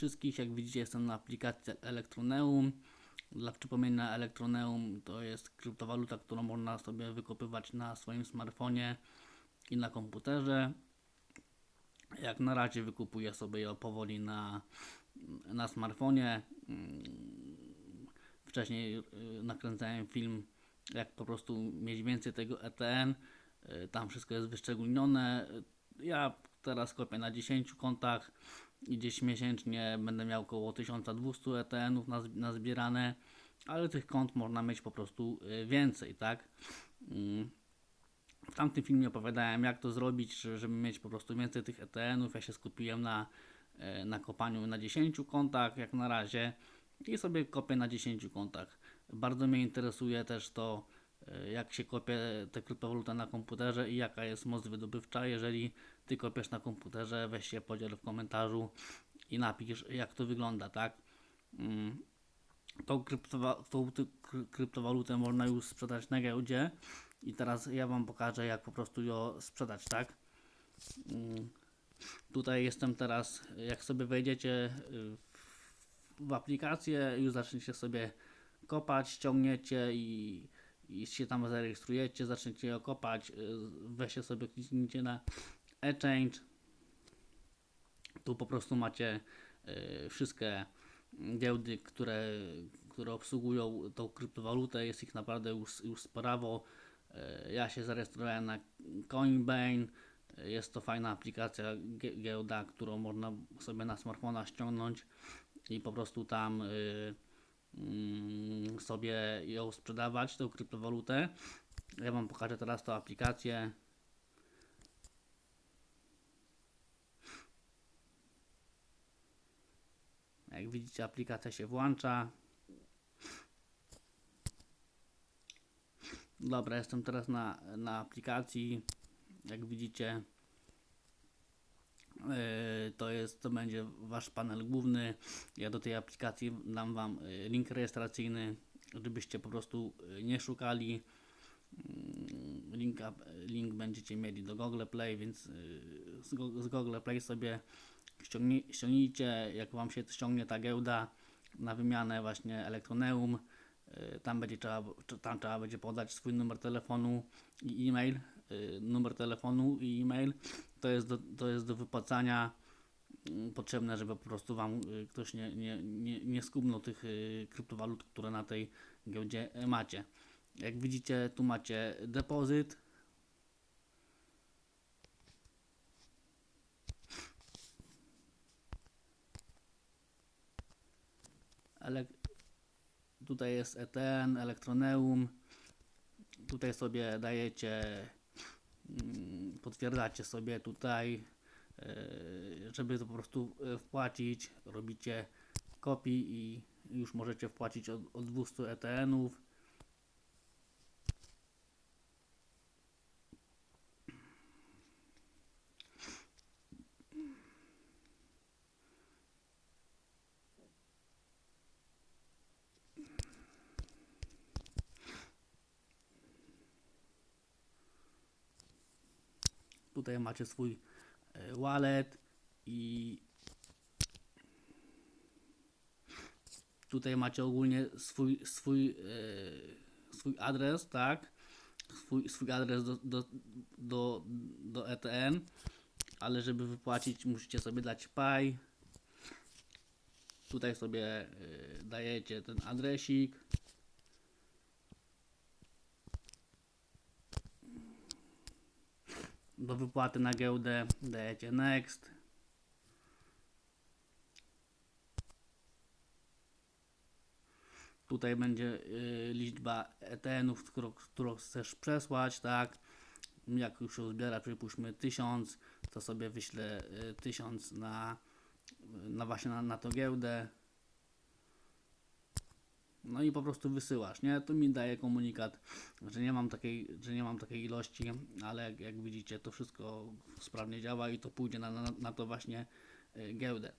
wszystkich. Jak widzicie, jestem na aplikacji Elektroneum. Dla przypomnienia, Elektroneum to jest kryptowaluta, którą można sobie wykopywać na swoim smartfonie i na komputerze. Jak na razie wykupuję sobie ją powoli na, na smartfonie. Mm, Wcześniej y, nakręcałem film, jak po prostu mieć więcej tego ETN. Y, Tam wszystko jest wyszczególnione. Ja teraz kopię na 10 kontach gdzieś miesięcznie będę miał około 1200 ETN-ów na, zb- na zbierane, ale tych kont można mieć po prostu y, więcej, tak? Mm. W tamtym filmie opowiadałem, jak to zrobić, że- żeby mieć po prostu więcej tych ETN-ów. Ja się skupiłem na, e, na kopaniu na 10 kontach, jak na razie, i sobie kopię na 10 kontach. Bardzo mnie interesuje też to, jak się kopie te kryptowalutę na komputerze i jaka jest moc wydobywcza. Jeżeli ty kopiesz na komputerze, weź się podziel w komentarzu i napisz, jak to wygląda, tak? Mm. Tą, kryptowa- tą kryptowalutę można już sprzedać na giełdzie i teraz ja Wam pokażę, jak po prostu ją sprzedać, tak? Mm. Tutaj jestem teraz, jak sobie wejdziecie y, w aplikację, już zaczniecie sobie kopać, ściągniecie i, i się tam zarejestrujecie, zaczniecie ją kopać, y, weźcie sobie, kliknijcie na e-change. Tu po prostu macie y, wszystkie giełdy, które, które obsługują tą kryptowalutę. Jest ich naprawdę już, już sporawo. Y, Ja się zarejestrowałem na Coinbase. Jest to fajna aplikacja, gie- giełda, którą można sobie na smartfona ściągnąć i po prostu tam sobie ją sprzedawać, tą kryptowalutę. Ja Wam pokażę teraz tą aplikację. Jak widzicie, aplikacja się włącza. Dobra, jestem teraz na, na aplikacji. Jak widzicie, to jest, to będzie wasz panel główny. Ja do tej aplikacji dam wam yy, link rejestracyjny, żebyście po prostu yy, nie szukali. Mm, Linka, link będziecie mieli do Google Play, więc z, Go- z Google Play sobie ściągnij, ściągnijcie, jak Wam się ściągnie ta giełda na wymianę właśnie Elektroneum, tam będzie trzeba, tam trzeba będzie podać swój numer telefonu i e-mail, numer telefonu i e-mail, to jest do, to jest do wypłacania mm, potrzebne, żeby po prostu Wam y, ktoś nie, nie, nie, nie skubnął tych y, kryptowalut, które na tej giełdzie y, macie. Jak widzicie, tu macie depozyt, Ele tutaj jest ETN, Elektroneum. Tutaj sobie dajecie, potwierdzacie sobie tutaj, e, żeby to po prostu e, wpłacić. Robicie kopii i już możecie wpłacić od, od 200 ETN-ów. Tutaj macie swój e, wallet i tutaj macie ogólnie swój, swój, e, swój adres, tak? Swój, swój adres do, do, do, do ETN, ale żeby wypłacić musicie sobie dać Pi. Tutaj sobie e, dajecie ten adresik. Do wypłaty na giełdę dajecie next. Tutaj będzie y, liczba ETN-ów, którą, którą chcesz przesłać, tak? Jak już się zbiera, przypuśćmy 1000, to sobie wyślę y, 1000 na, na właśnie na, na tą giełdę. No i po prostu wysyłasz, nie? To mi daje komunikat, że nie mam takiej, że nie mam takiej ilości, ale jak, jak widzicie, to wszystko sprawnie działa i to pójdzie na, na, na to właśnie y, giełdę.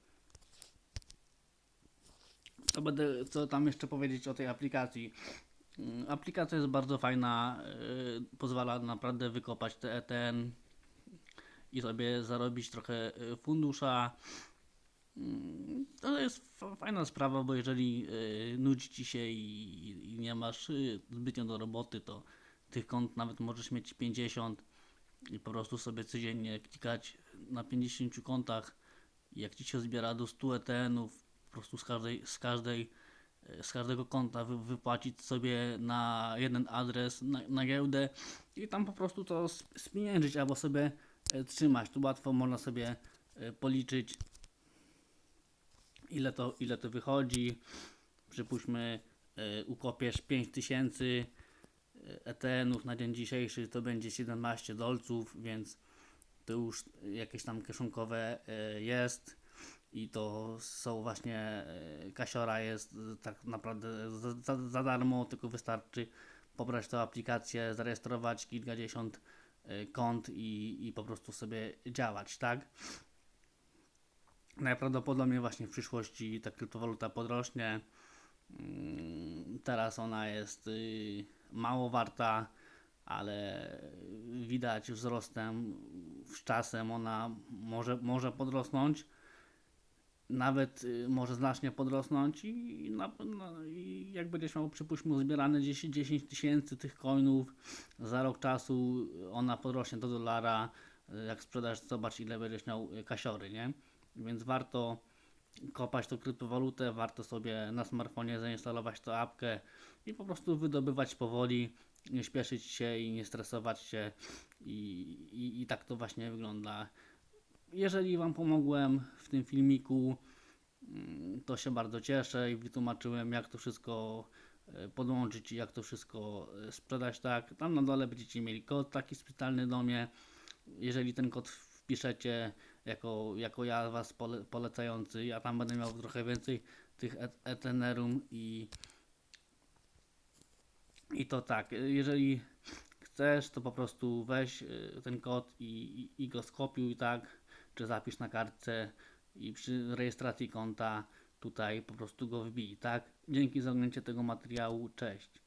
To będę, co tam jeszcze powiedzieć o tej aplikacji. Mm, Aplikacja jest bardzo fajna, y, pozwala naprawdę wykopać te ETN i sobie zarobić trochę y, fundusza. Mm, To jest fa- fajna sprawa, bo jeżeli y, nudzi ci się i, nie masz y, zbytnio do roboty, to tych kont nawet możesz mieć 50 i po prostu sobie codziennie klikać na 50 kontach. Jak ci się zbiera do 100 ETN-ów, po prostu z każdej, z każdej y, z każdego konta wy, wypłacić sobie na jeden adres na, na giełdę i tam po prostu to sp- spieniężyć albo sobie trzymać. Tu łatwo można sobie policzyć ile to, ile to wychodzi. Przypuśćmy, y, ukopiesz 5000 y, ETN-ów na dzień dzisiejszy, to będzie 17 dolców, więc to już jakieś tam kieszonkowe y, jest i to są właśnie kasiora jest tak naprawdę za, za, darmo, tylko wystarczy pobrać tę aplikację, zarejestrować kilkadziesiąt kont i, i po prostu sobie działać, tak? Najprawdopodobniej właśnie w przyszłości ta kryptowaluta podrośnie. Mm, Teraz ona jest y, mało warta, ale widać wzrostem z czasem ona może, może podrosnąć. Nawet y, może znacznie podrosnąć i, na, no, i jak będziesz miał przypuśćmy zbierane 10 10 tysięcy tych coinów, za rok czasu ona podrośnie do dolara. Y, Jak sprzedasz, zobacz ile będziesz miał kasiory, nie? Więc warto kopać tą kryptowalutę, warto sobie na smartfonie zainstalować tę apkę i po prostu wydobywać powoli, nie śpieszyć się i nie stresować się i, i, i tak to właśnie wygląda. Jeżeli Wam pomogłem w tym filmiku, mm, to się bardzo cieszę i wytłumaczyłem jak to wszystko e, podłączyć i jak to wszystko e, sprzedać tak. Tam na dole będziecie mieli kod taki specjalny do mnie. Jeżeli ten kod wpiszecie jako, jako ja Was pole, polecający, ja tam będę miał trochę więcej tych et- Ethereum i i to tak, jeżeli chcesz, to po prostu weź y, ten kod i, i, i go skopiuj, tak, czy zapisz na kartce i przy rejestracji konta tutaj po prostu go wbij, tak. Dzięki za oglądnięcie tego materiału, cześć.